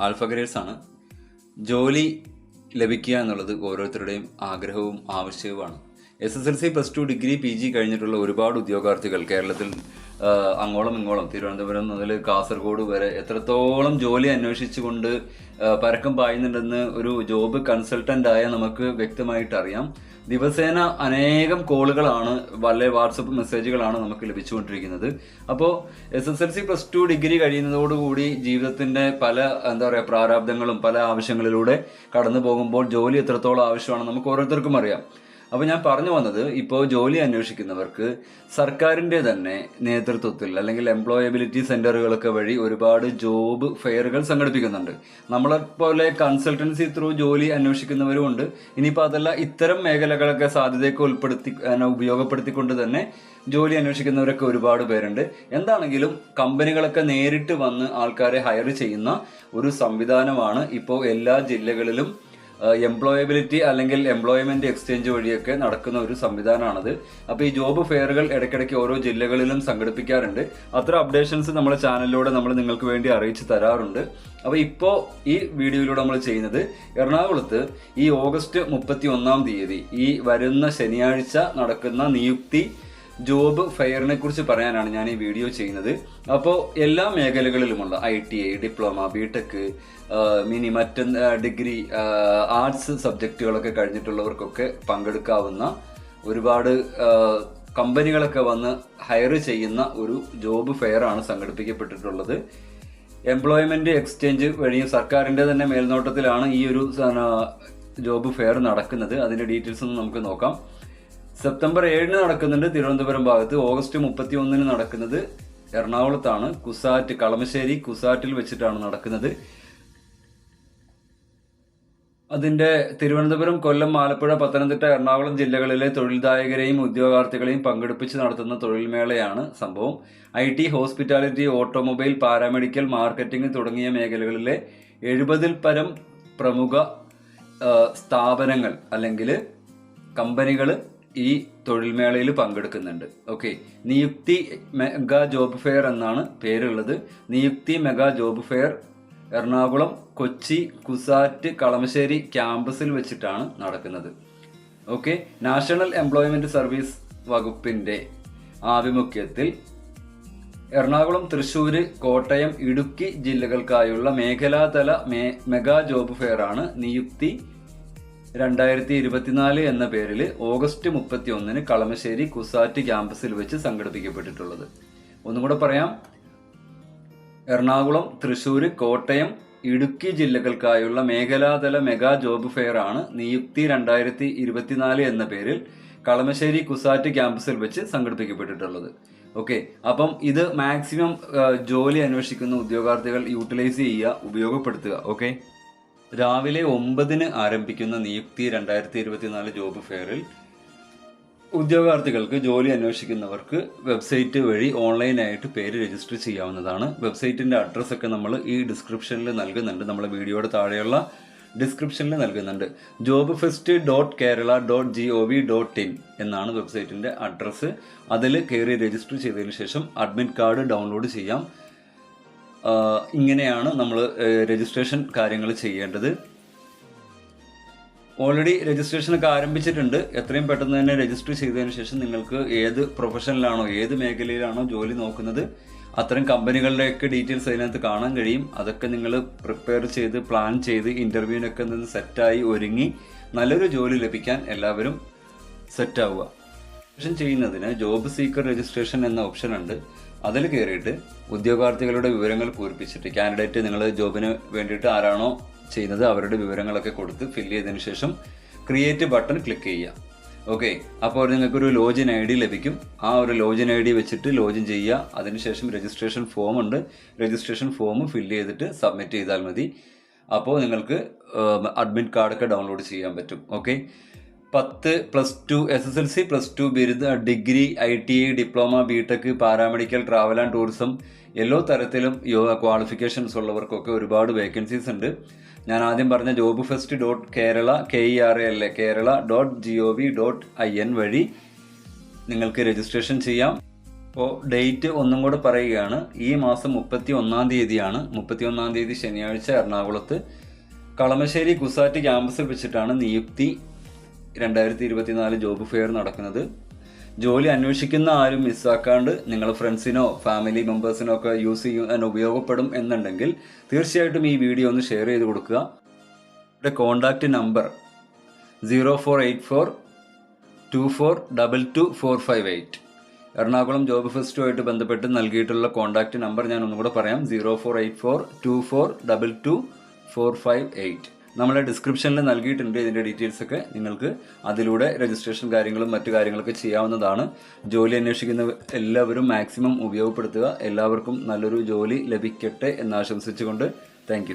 ആൽഫഗ്രേഡ്സ് ആണ്. ജോലി ലഭിക്കുക എന്നുള്ളത് ഓരോരുത്തരുടെയും ആഗ്രഹവും ആവശ്യവുമാണ്. S S L C plus two degree P G കഴിഞ്ഞിട്ടുള്ള ഒരുപാട് ഉദ്യോഗാർത്ഥികൾ കേരളത്തിൽ അങ്ങോളം ഇങ്ങോളം തിരുവനന്തപുരം മുതൽ കാസർഗോഡ് വരെ എത്രത്തോളം ജോലി അന്വേഷിച്ചുകൊണ്ട് പരക്കം പായുന്നുണ്ടെന്ന് ഒരു ജോബ് കൺസൾട്ടന്റായ നമുക്ക് വ്യക്തമായിട്ട് അറിയാം ദിവസേന അനേകം കോളുകളാണ് വളരെ വാട്സപ്പ് മെസ്സേജുകളാണ് നമുക്ക് ലഭിച്ചുകൊണ്ടിരിക്കുന്നത്. അപ്പോൾ S S L C plus two degree കഴിയുന്നതോടുകൂടി ജീവിതത്തിന്റെ പല എന്താ പറയുക പ്രാരാബ്ദങ്ങളും പല ആവശ്യങ്ങളിലൂടെ കടന്നു പോകുമ്പോൾ ജോലി എത്രത്തോളം ആവശ്യമാണ് നമുക്ക് ഓരോരുത്തർക്കും അറിയാം. അപ്പോൾ ഞാൻ പറഞ്ഞു വന്നത് ഇപ്പോൾ ജോലി അന്വേഷിക്കുന്നവർക്ക് സർക്കാരിന്റെ തന്നെ നേതൃത്വത്തിൽ അല്ലെങ്കിൽ എംപ്ലോയബിലിറ്റി സെന്ററുകളൊക്കെ വഴി ഒരുപാട് ജോബ് ഫെയറുകൾ സംഘടിപ്പിക്കുന്നുണ്ട്. നമ്മളെ പോലെ കൺസൾട്ടൻസി ത്രൂ ജോലി അന്വേഷിക്കുന്നവരും ഉണ്ട്. ഇനിയിപ്പോൾ അതല്ല ഇത്തരം മേഖലകളൊക്കെ സാധ്യതയൊക്കെ ഉൾപ്പെടുത്തി ഉപയോഗപ്പെടുത്തിക്കൊണ്ട് തന്നെ ജോലി അന്വേഷിക്കുന്നവരൊക്കെ ഒരുപാട് പേരുണ്ട്. എന്താണെങ്കിലും കമ്പനികളൊക്കെ നേരിട്ട് വന്ന് ആൾക്കാരെ ഹയർ ചെയ്യുന്ന ഒരു സംവിധാനമാണ് ഇപ്പോൾ എല്ലാ ജില്ലകളിലും എംപ്ലോയബിലിറ്റി അല്ലെങ്കിൽ എംപ്ലോയ്മെന്റ് എക്സ്ചേഞ്ച് വഴിയൊക്കെ നടക്കുന്ന ഒരു സംവിധാനമാണത്. അപ്പോൾ ഈ ജോബ് ഫെയറുകൾ ഇടയ്ക്കിടയ്ക്ക് ഓരോ ജില്ലകളിലും സംഘടിപ്പിക്കാറുണ്ട്. അത്ര അപ്ഡേഷൻസ് നമ്മുടെ ചാനലിലൂടെ നമ്മൾ നിങ്ങൾക്ക് വേണ്ടി അറിയിച്ചു തരാറുണ്ട്. അപ്പോൾ ഇപ്പോൾ ഈ വീഡിയോയിലൂടെ നമ്മൾ ചെയ്യുന്നത് എറണാകുളത്ത് ഈ ഓഗസ്റ്റ് മുപ്പത്തി ഒന്നാം തീയതി ഈ വരുന്ന ശനിയാഴ്ച നടക്കുന്ന നിയുക്തി ജോബ് ഫെയറിനെ കുറിച്ച് പറയാനാണ് ഞാൻ ഈ വീഡിയോ ചെയ്യുന്നത്. അപ്പോൾ എല്ലാ മേഖലകളിലുമുള്ള I T I diploma BTech mini മറ്റ് ഡിഗ്രി ആർട്സ് സബ്ജക്റ്റുകളൊക്കെ കഴിഞ്ഞിട്ടുള്ളവർക്കൊക്കെ പങ്കെടുക്കാവുന്ന ഒരുപാട് കമ്പനികളൊക്കെ വന്ന് ഹയർ ചെയ്യുന്ന ഒരു ജോബ് ഫെയർ ആണ് സംഘടിപ്പിക്കപ്പെട്ടിട്ടുള്ളത്. എംപ്ലോയ്മെന്റ് എക്സ്ചേഞ്ച് വഴിയും സർക്കാരിന്റെ തന്നെ മേൽനോട്ടത്തിലാണ് ഈ ഒരു ജോബ് ഫെയർ നടക്കുന്നത്. അതിന്റെ ഡീറ്റെയിൽസ് ഒന്ന് നമുക്ക് നോക്കാം. സെപ്റ്റംബർ ഏഴിന് നടക്കുന്നുണ്ട് തിരുവനന്തപുരം ഭാഗത്ത്. ഓഗസ്റ്റ് മുപ്പത്തി ഒന്നിന് നടക്കുന്നത് എറണാകുളത്താണ്. കുസാറ്റ് കളമശ്ശേരി കുസാറ്റിൽ വെച്ചിട്ടാണ് നടക്കുന്നത്. അതിന്റെ തിരുവനന്തപുരം കൊല്ലം ആലപ്പുഴ പത്തനംതിട്ട എറണാകുളം ജില്ലകളിലെ തൊഴിൽദായകരെയും ഉദ്യോഗാർത്ഥികളെയും പങ്കെടുപ്പിച്ച് നടത്തുന്ന തൊഴിൽമേളയാണ് സംഭവം. I T hospitality automobile paramedical marketing തുടങ്ങിയ മേഖലകളിലെ എഴുപതിൽ പരം പ്രമുഖ സ്ഥാപനങ്ങൾ അല്ലെങ്കിൽ കമ്പനികൾ ഈ തൊഴിൽമേളയിൽ പങ്കെടുക്കുന്നുണ്ട്. Okay Niyukti mega job fair എന്നാണ് പേരുള്ളത്. Niyukti mega job fair Ernakulam Kochi CUSAT Kalamassery ക്യാമ്പസിൽ വെച്ചിട്ടാണ് നടക്കുന്നത്. ഓക്കെ നാഷണൽ എംപ്ലോയ്മെന്റ് സർവീസ് വകുപ്പിന്റെ ആഭിമുഖ്യത്തിൽ എറണാകുളം തൃശ്ശൂർ കോട്ടയം ഇടുക്കി ജില്ലകൾക്കായുള്ള മേഖലാതല മേ മെഗാ ജോബ് ഫെയറാണ് നിയുക്തി രണ്ടായിരത്തി ഇരുപത്തിനാല് എന്ന പേരിൽ ഓഗസ്റ്റ് മുപ്പത്തി ഒന്നിന് കളമശ്ശേരി കുസാറ്റ് ക്യാമ്പസിൽ വെച്ച് സംഘടിപ്പിക്കപ്പെട്ടിട്ടുള്ളത്. ഒന്നും കൂടെ പറയാം. എറണാകുളം തൃശൂർ കോട്ടയം ഇടുക്കി ജില്ലകൾക്കായുള്ള മേഖലാതല മെഗാ ജോബ് ഫെയർ ആണ് നിയുക്തി രണ്ടായിരത്തി ഇരുപത്തിനാല് എന്ന പേരിൽ കളമശ്ശേരി കുസാറ്റ് ക്യാമ്പസിൽ വെച്ച് സംഘടിപ്പിക്കപ്പെട്ടിട്ടുള്ളത്. ഓക്കെ അപ്പം ഇത് മാക്സിമം ജോലി അന്വേഷിക്കുന്ന ഉദ്യോഗാർത്ഥികൾ യൂട്ടിലൈസ് ചെയ്യുക ഉപയോഗപ്പെടുത്തുക. ഓക്കെ? രാവിലെ ഒമ്പതിന് ആരംഭിക്കുന്ന നിയുക്തി രണ്ടായിരത്തി ഇരുപത്തിനാല് ജോബ് ഫെയറിൽ ഉദ്യോഗാർത്ഥികൾക്ക് ജോലി അന്വേഷിക്കുന്നവർക്ക് വെബ്സൈറ്റ് വഴി ഓൺലൈനായിട്ട് പേര് രജിസ്റ്റർ ചെയ്യാവുന്നതാണ്. വെബ്സൈറ്റിന്റെ അഡ്രസ്സൊക്കെ നമ്മൾ ഈ ഡിസ്ക്രിപ്ഷനിൽ നൽകുന്നുണ്ട്. നമ്മളെ വീഡിയോയുടെ താഴെയുള്ള ഡിസ്ക്രിപ്ഷനിൽ നൽകുന്നുണ്ട്. Job fest dot Kerala dot G O V dot in എന്നാണ് വെബ്സൈറ്റിന്റെ അഡ്രസ്സ്. അതിൽ കയറി രജിസ്റ്റർ ചെയ്തതിന് ശേഷം അഡ്മിറ്റ് കാർഡ് ഡൗൺലോഡ് ചെയ്യാം. ഇങ്ങനെയാണ് നമ്മൾ രജിസ്ട്രേഷൻ കാര്യങ്ങൾ ചെയ്യേണ്ടത്. ഓൾറെഡി രജിസ്ട്രേഷൻ ഒക്കെ ആരംഭിച്ചിട്ടുണ്ട്. എത്രയും പെട്ടെന്ന് തന്നെ രജിസ്റ്റർ ചെയ്തതിന് ശേഷം നിങ്ങൾക്ക് ഏത് പ്രൊഫഷനിലാണോ ഏത് മേഖലയിലാണോ ജോലി നോക്കുന്നത് അത്തരം കമ്പനികളുടെയൊക്കെ ഡീറ്റെയിൽസ് അതിനകത്ത് കാണാൻ കഴിയും. അതൊക്കെ നിങ്ങൾ പ്രിപ്പയർ ചെയ്ത് പ്ലാൻ ചെയ്ത് ഇന്റർവ്യൂവിനൊക്കെ നിന്ന് സെറ്റായി ഒരുങ്ങി നല്ലൊരു ജോലി ലഭിക്കാൻ എല്ലാവരും സെറ്റാവുക രജിസ്ട്രേഷൻ ചെയ്യുന്നതിന് ജോബ് സീക്കർ രജിസ്ട്രേഷൻ എന്ന ഓപ്ഷൻ ഉണ്ട്. അതിൽ കയറിയിട്ട് ഉദ്യോഗാർത്ഥികളുടെ വിവരങ്ങൾ പൂരിപ്പിച്ചിട്ട് കാൻഡിഡേറ്റ് നിങ്ങൾ ജോബിന് വേണ്ടിയിട്ട് ആരാണോ ചെയ്യുന്നത് അവരുടെ വിവരങ്ങളൊക്കെ കൊടുത്ത് ഫില്ല് ചെയ്തതിന് ശേഷം ക്രിയേറ്റ് ബട്ടൺ ക്ലിക്ക് ചെയ്യുക. ഓക്കെ അപ്പോൾ നിങ്ങൾക്കൊരു ലോജിൻ ഐ ഡി ലഭിക്കും. ആ ഒരു ലോജിൻ ഐ ഡി വെച്ചിട്ട് ലോജിൻ ചെയ്യുക. അതിനുശേഷം രജിസ്ട്രേഷൻ ഫോം ഉണ്ട്. രജിസ്ട്രേഷൻ ഫോം ഫില്ല് ചെയ്തിട്ട് സബ്മിറ്റ് ചെയ്താൽ മതി. അപ്പോൾ നിങ്ങൾക്ക് അഡ്മിറ്റ് കാർഡൊക്കെ ഡൗൺലോഡ് ചെയ്യാൻ പറ്റും. ഓക്കെ പത്ത് plus two S S L C plus two ബിരുദ degree I T I diploma B tech paramedical travel and tourism എല്ലാ തരത്തിലും യോ ക്വാളിഫിക്കേഷൻസ് ഉള്ളവർക്കൊക്കെ ഒരുപാട് വേക്കൻസീസ് ഉണ്ട്. ഞാൻ ആദ്യം പറഞ്ഞ job fest dot Kerala K E R L A Kerala dot G O V dot I N വഴി നിങ്ങൾക്ക് രജിസ്ട്രേഷൻ ചെയ്യാം. അപ്പോൾ ഡേറ്റ് ഒന്നും കൂടെ പറയുകയാണ്. ഈ മാസം മുപ്പത്തി ഒന്നാം തീയതിയാണ്. മുപ്പത്തി ഒന്നാം തീയതി ശനിയാഴ്ച എറണാകുളത്ത് കളമശ്ശേരി കുസാറ്റ് ക്യാമ്പസിൽ വെച്ചിട്ടാണ് നിയുക്തി രണ്ടായിരത്തി ഇരുപത്തിനാല് ജോബ് ഫെയർ നടക്കുന്നത്. ജോലി അന്വേഷിക്കുന്ന ആരും മിസ്സാക്കാണ്ട് നിങ്ങൾ ഫ്രണ്ട്സിനോ ഫാമിലി മെമ്പേഴ്സിനോ ഒക്കെ യൂസ് ചെയ്യാൻ ഉപയോഗപ്പെടും എന്നുണ്ടെങ്കിൽ തീർച്ചയായിട്ടും ഈ വീഡിയോ ഒന്ന് ഷെയർ ചെയ്ത് കൊടുക്കുക. എന്റെ contact number zero four eight four two four double two four five eight Ernakulam job ഫെസ്റ്റുമായിട്ട് ബന്ധപ്പെട്ട് നൽകിയിട്ടുള്ള കോൺടാക്റ്റ് നമ്പർ ഞാൻ ഒന്നുകൂടെ പറയാം. Zero four eight four two four double two four five eight നമ്മളെ ഡിസ്ക്രിപ്ഷനിൽ നൽകിയിട്ടുണ്ട് ഇതിന്റെ ഡീറ്റെയിൽസ് ഒക്കെ. നിങ്ങൾക്ക് അതിലൂടെ രജിസ്ട്രേഷൻ കാര്യങ്ങളും മറ്റു കാര്യങ്ങളൊക്കെ ചെയ്യാവുന്നതാണ്. ജോലി അന്വേഷിക്കുന്ന എല്ലാവരും മാക്സിമം ഉപയോഗപ്പെടുത്തുക. എല്ലാവർക്കും നല്ലൊരു ജോലി ലഭിക്കട്ടെ എന്നാശംസിച്ചുകൊണ്ട് താങ്ക്